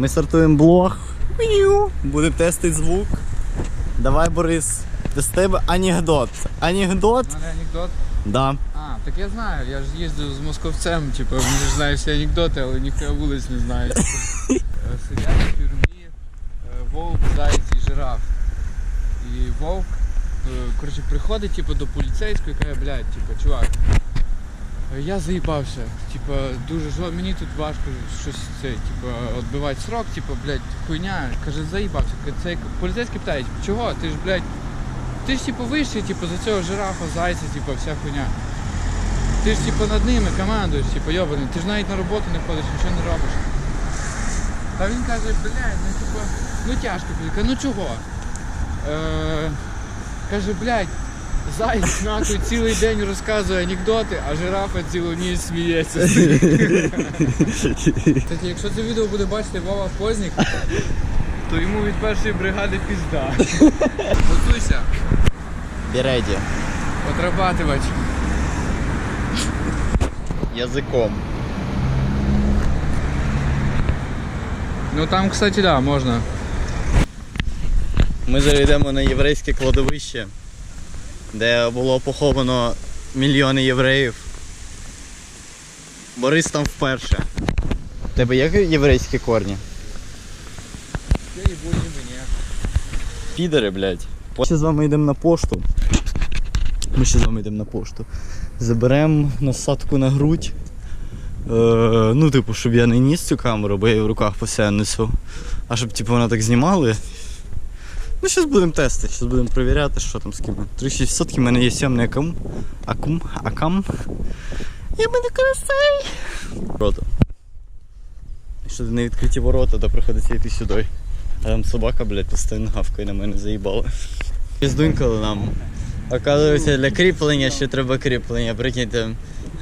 Ми стартуємо блог. Будемо тестити звук. Давай, Борис, з тебе анекдот. Анекдот? У мене анекдот. Да. А, так я знаю, я ж їздив з московцем, типу, мені ж знаю всі анекдоти, але ніхто вулиць не знає. Е, Сидять в тюрмі е, вовк, заєць і жираф. І вовк, е, коротше, приходить типу, до поліцейського і каже, блядь, типу, чувак, я заїбався, типу, дуже жо... мені тут важко щось це, типу, відбивати срок, типу, блядь, хуйня. Каже, заїбався. Цей поліцейський питає, типу, чого? Ти ж, блядь, ти ж типу вищий, типу, за цього жирафа, зайця, типу, вся хуйня. Ти ж типу над ними командуєш, типу, йобаний, ти ж навіть на роботу не ходиш, нічого не робиш. Та він каже, блядь, ну типу, ну тяжко, ну чого? Е, каже, блядь, заяць нахуй цілий день розказує анекдоти, а жирафа цілу ніч сміється. Кстати, якщо це відео буде бачити Вова Познік, то йому від першої бригади пізда. Готуйся, Береді. отрабатывать. Язиком. Ну там, кстати, да, можна. Ми зараз йдемо на єврейське кладовище, де було поховано мільйони євреїв. Борис там вперше. У тебе є єврейські корні? Я їбу ніби ні. Підери, блядь. Ми ще з вами йдемо на пошту. Ми ще з вами йдемо на пошту. Заберемо насадку на грудь. Е, ну, типу, щоб я не ніс цю камеру, бо я її в руках постійно несу. А щоб типу, вона так знімали. Ну, зараз будемо тестити, зараз будемо перевіряти, що там з ким. 3600 в мене є сьомний акум. Акум, акам. Я мене красей. Ворота. Якщо не відкриті ворота, то приходиться йти сюди. А там собака, блядь, постійно гавкає на мене заїбала. Піздунькали нам. Оказується, для кріплення ще треба кріплення. Прикиньте,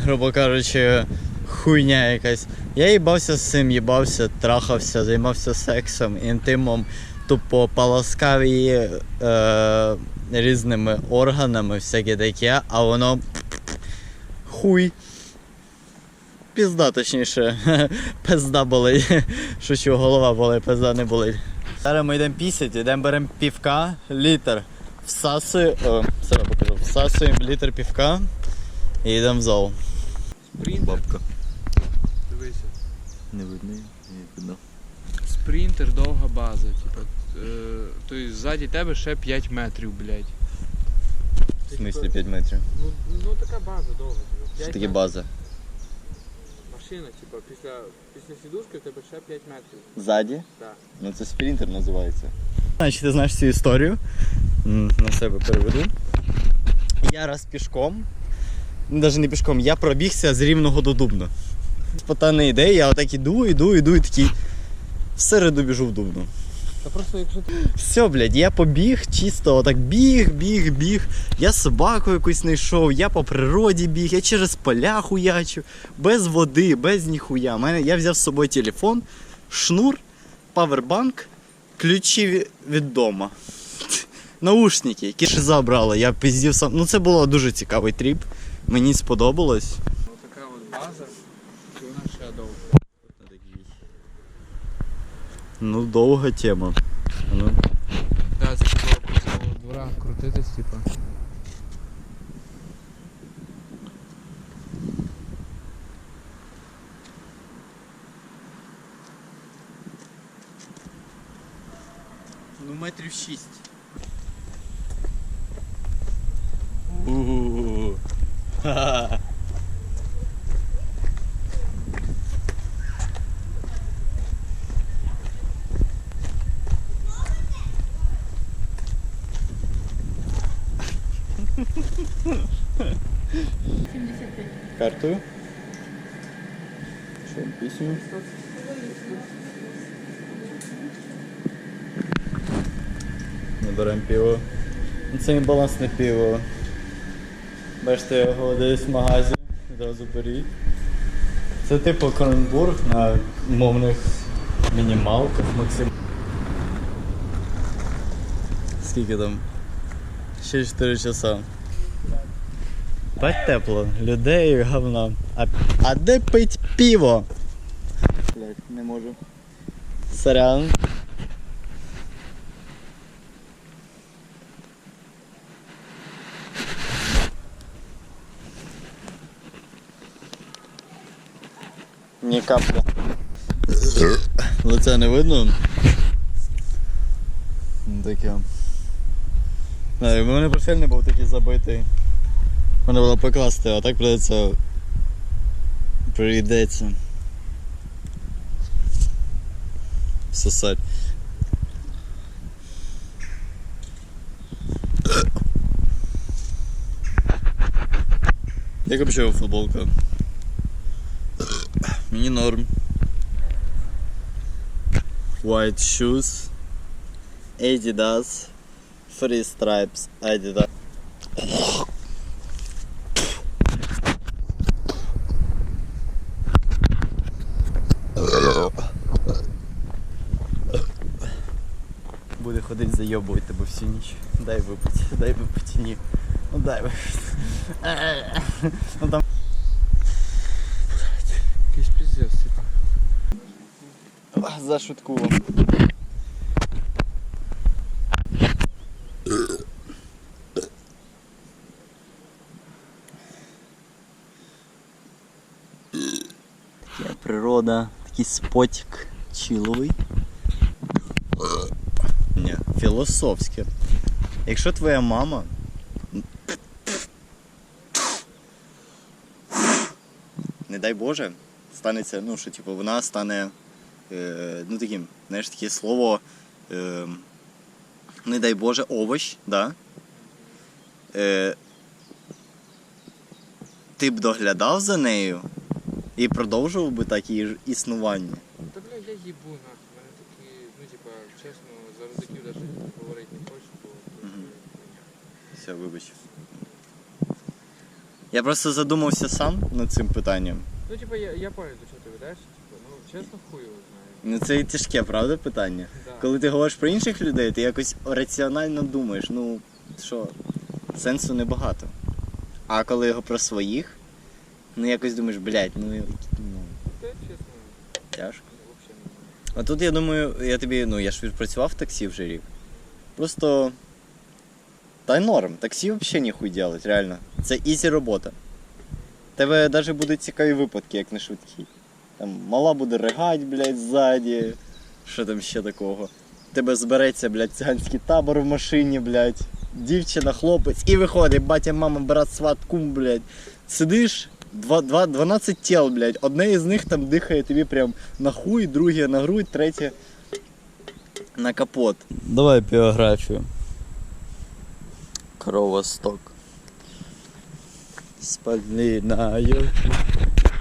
грубо кажучи, хуйня якась. Я їбався з цим, їбався, трахався, займався сексом, інтимом, тупо полоскав її е, різними органами, всяке таке, а воно хуй. Пізда, точніше. Пизда болить. Шучу, голова болить, пизда не болить. Зараз ми йдемо пісять, йдемо беремо півка, літр. Всасуємо, о, себе покажу, всасуємо літр півка і йдемо в зал. Спринтер. Дивися. Не видно, не видно. Спринтер, довга база. Типа, тобто ззаді тебе ще 5 метрів, блядь. В смислі 5 метрів. Ну, ну така база довга. Типу. Що таке база? Машина, типа, після, після сідушки в тебе ще 5 метрів. Ззаді? Так. Ну це спринтер називається. Значить, ти знаєш цю історію. На себе переведу. Я раз пішком, навіть не пішком, я пробігся з рівного до Дубна. Спотана ідея, я отак іду, іду, іду і такий. В середу біжу в Дубну. Та просто якщо ти Все, блядь, я побіг, чисто отак біг, біг, біг. Я собаку якусь знайшов, я по природі біг, я через поля хуячу, без води, без ніхуя. Мене, я взяв з собою телефон, шнур, павербанк, ключі від дома. Наушники, які ще забрали. Я пиздів сам. Ну це було дуже цікавий тріп. Мені сподобалось. Ну, довга тема. Ну, Да, це було по цілого двора крутитись, типа. Ну, метрів шість. У-у-у. Ха-ха. Картою? Що, пісню? Наберемо пиво. Ну, Це не балансне пиво. Бачите, його десь в магазі, відразу беріть. Це типу Кроненбург на мовних мінімалках максимум. Скільки там? Ще 4 часа. Бать тепло, людей і говна. А, а де пить пиво? Блять, не можу. Сорян. Ні капля. Лице не видно. Таке. У мене портфель не був такий забитий. Мене було покласти, а так придеться. Прийдеться. Сосать. Як взагалі футболка? Мені норм. White shoes. Adidas. Free stripes. Adidas. Буде ходити зайобувати тебе всю ніч. Дай випити, дай випити, ні. Ну дай випити. Ну там. Якийсь піздець, типу. Зашуткував. Така Природа, такий спотік чиловий. Ні, філософське. Якщо твоя мама. Не дай Боже, станеться, ну що, типу, вона стане е, ну таким, знаєш, таке слово, е, не дай Боже, овощ, да? Е, ти б доглядав за нею і продовжував би так її існування. Та бля, я їбу нахуй. Мене такі, ну типа, чесно, за ризиків навіть говорити не хочу, бо Мгм. Все, вибач. Я просто задумався сам над цим питанням. Ну типа, я, я до чого ти ведеш. Типа, ну чесно, хуй його знаю. Ну це і тяжке, правда, питання? Да. Коли ти говориш про інших людей, ти якось раціонально думаєш, ну що, сенсу небагато. А коли його про своїх, ну якось думаєш, блядь, ну, ну тяжко. не. А тут я думаю, я тобі, ну я ж відпрацював в таксі вже рік. Просто. Та й норм, таксі взагалі ніхуй делать, реально. Це ізі робота. Тебе навіть будуть цікаві випадки, як на швидкій. Там мала буде ригать, блядь, ззаді. Що там ще такого? Тебе збереться, блядь, циганський табор в машині, блядь. Дівчина, хлопець, і виходить, батя, мама, брат, сват, кум, блядь. Сидиш, два, два, 12 тіл, блядь. Одне із них там дихає тобі прям на хуй, друге на грудь, третє на капот. Давай біографію. Кровосток. Спалінаю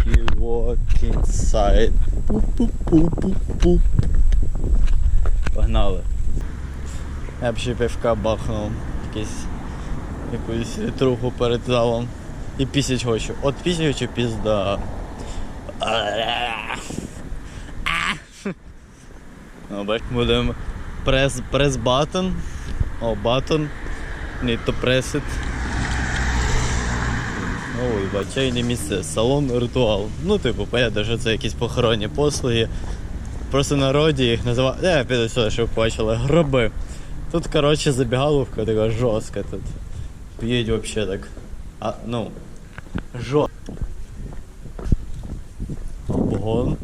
і walk inside. Пу-пу-пу-пу-пу. Погнали. Я б ще пивка бахнув. Якийсь, якусь літруху перед залом. І пісять хочу. От пісять хочу пізда. Ну, будемо прес, прес button. О, button. Need to press it. Ой, бачайне місце, салон ритуал. Ну, типу, понятно, що це якісь похоронні послуги. Просто народі їх називають. Я піду сюди, щоб бачили, гроби. Тут, коротше, забігаловка така жорстка тут. П'ють вообще так. А, ну. Жо. Обгон.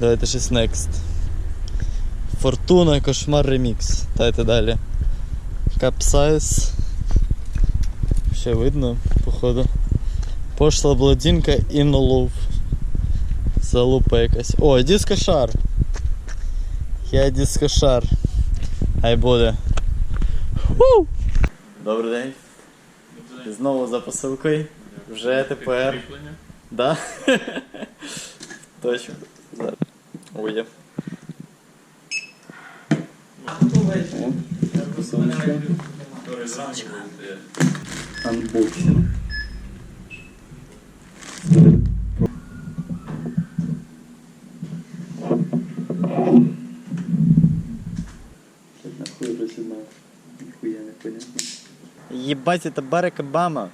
Давайте щось next. Фортуна, кошмар ремікс. Дайте далі. Капсайз. Ще видно, походу. Пошла бладінка і noloв. Залупа якась. О, дискошар. Я дискошар. Хай буде. Ху! Добрий день. Знову за посилкою. Вже тепер. Да? Точно. Зараз. Уйде. Анбоксинг. 20 барека бама.